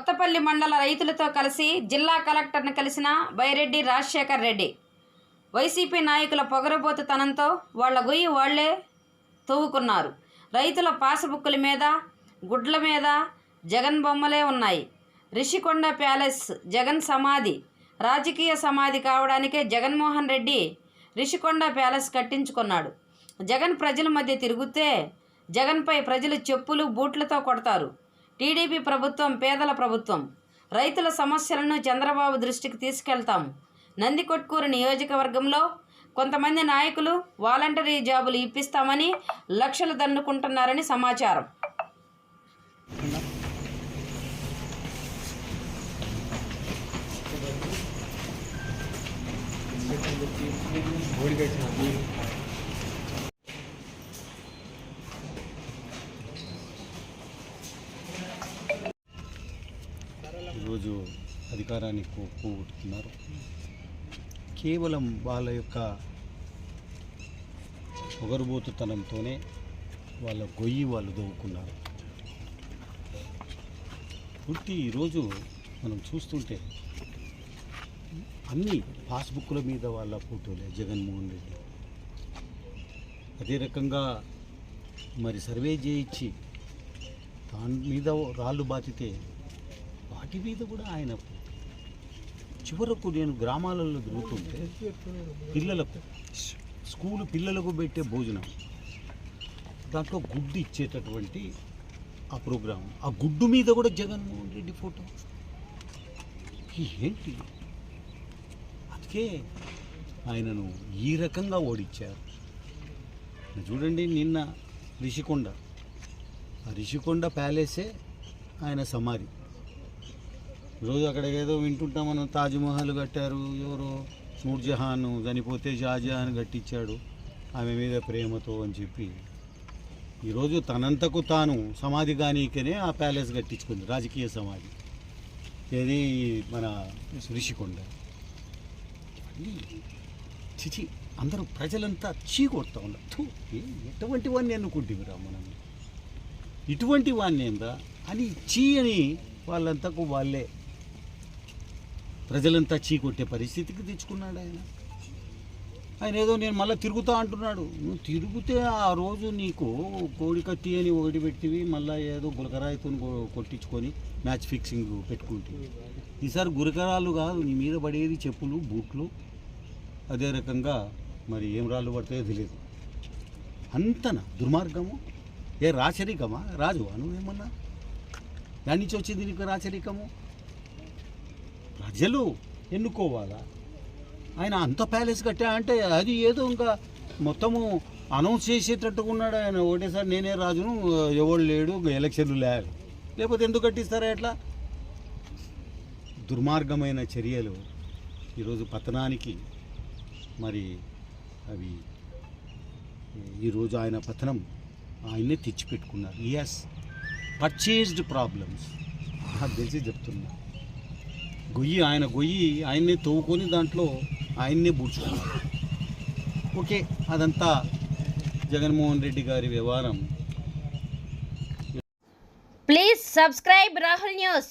కొత్తపల్లి మండల రైతులతో కలిసి జిల్లా కలెక్టర్ను కలిసిన బైరెడ్డి రాజశేఖర్ రెడ్డి. వైసీపీ నాయకుల పొగరబోతుతనంతో వాళ్ళ గొయ్యి వాళ్ళే తవ్వుకున్నారు. రైతుల పాసుబుక్కుల మీద గుడ్ల మీద జగన్ బొమ్మలే ఉన్నాయి. రిషికొండ ప్యాలెస్ జగన్ సమాధి రాజకీయ సమాధి కావడానికే జగన్మోహన్ రెడ్డి రిషికొండ ప్యాలెస్ కట్టించుకున్నాడు. జగన్ ప్రజల మధ్య తిరుగుతే జగన్పై ప్రజలు చెప్పులు బూట్లతో కొడతారు. టీడీపీ ప్రభుత్వం పేదల ప్రభుత్వం. రైతుల సమస్యలను చంద్రబాబు దృష్టికి తీసుకెళ్తాం. నందికొట్కూరు నియోజకవర్గంలో కొంతమంది నాయకులు వాలంటరీ జాబులు ఇప్పిస్తామని లక్షలు దన్నుకుంటున్నారని సమాచారం. ఈరోజు అధికారాన్ని కూ- కూడుతున్నారు కేవలం వాళ్ళ యొక్క పొగరుబోతుతనంతోనే వాళ్ళ గొయ్యి వాళ్ళు దవ్వుకున్నారు. పూర్తి ఈరోజు మనం చూస్తుంటే అన్ని పాస్బుక్ల మీద వాళ్ళ ఫోటోలే జగన్మోహన్ రెడ్డి. అదే రకంగా మరి సర్వే చేయించి దాని మీద రాళ్ళు బాతితే వాటి మీద కూడా ఆయన. చివరకు నేను గ్రామాలలో తిరుగుతుంటే పిల్లలకు స్కూల్ పిల్లలకు పెట్టే భోజనం దాంట్లో గుడ్డు ఇచ్చేటటువంటి ఆ ప్రోగ్రాం ఆ గుడ్డు మీద కూడా జగన్మోహన్ రెడ్డి ఫోటో. ఏంటి? అందుకే ఆయనను ఈ రకంగా ఓడించారు. చూడండి నిన్న రిషికొండ. ఆ రిషికొండ ప్యాలెసే ఆయన సమాధి. రోజు అక్కడ ఏదో వింటుంటాం మనం తాజ్మహల్ కట్టారు ఎవరో నూర్జహాన్ చనిపోతే షాజహాన్ కట్టించాడు ఆమె మీద ప్రేమతో అని చెప్పి. ఈరోజు తనంతకు తాను సమాధి కానీకనే ఆ ప్యాలెస్ కట్టించుకుంది రాజకీయ సమాధి. ఏది? మన రిషికొండ చిచి అందరూ ప్రజలంతా చీ కొడతా ఉన్నారు. ఎటువంటి వాడిని ఎన్నుకుంటేవిరా మనం? ఇటువంటి వాడిని ఏందా అని చీ అని వాళ్ళంతకు వాళ్ళే ప్రజలంతా చీ కొట్టే పరిస్థితికి తెచ్చుకున్నాడు ఆయన. ఆయన ఏదో నేను మళ్ళీ తిరుగుతా అంటున్నాడు. నువ్వు తిరుగుతే ఆ రోజు నీకు కోడి కత్తి అని ఒకటి పెట్టివి మళ్ళీ ఏదో గులకరాయితో కొట్టించుకొని మ్యాచ్ ఫిక్సింగ్ పెట్టుకుంటుంది ఈసారి గురకరాలు కాదు నీ మీద పడేది చెప్పులు బూట్లు. అదే రకంగా మరి ఏం రాళ్ళు పడతాయో తెలియదు అంతన దుర్మార్గము? ఏ రాచరికమా? రాజు నువ్వేమన్నా? దాని నుంచి వచ్చింది నీకు రాచరికము? ప్రజలు ఎన్నుకోవాలా? ఆయన అంత ప్యాలెస్ కట్టా అంటే అది ఏదో ఇంకా మొత్తము అనౌన్స్ చేసేటట్టుగా ఉన్నాడు ఆయన. ఒకటేసారి నేనే రాజును ఎవడు లేడు ఎలక్షన్లు లేదు లేకపోతే ఎందుకు కట్టిస్తారా ఎట్లా? దుర్మార్గమైన చర్యలు ఈరోజు పతనానికి మరి అవి ఈరోజు ఆయన పతనం ఆయన్నే తెచ్చిపెట్టుకున్నారు. ఎస్ పర్చేజ్డ్ ప్రాబ్లమ్స్ నాకు తెలిసి చెప్తున్నా. గొయ్యి ఆయన గొయ్యి ఆయన్నే తవ్వుకొని దాంట్లో ఆయన్నే పూడ్చుకున్నారు ఓకే అదంతా జగన్మోహన్ రెడ్డి గారి వ్యవహారం. Please subscribe Rahul news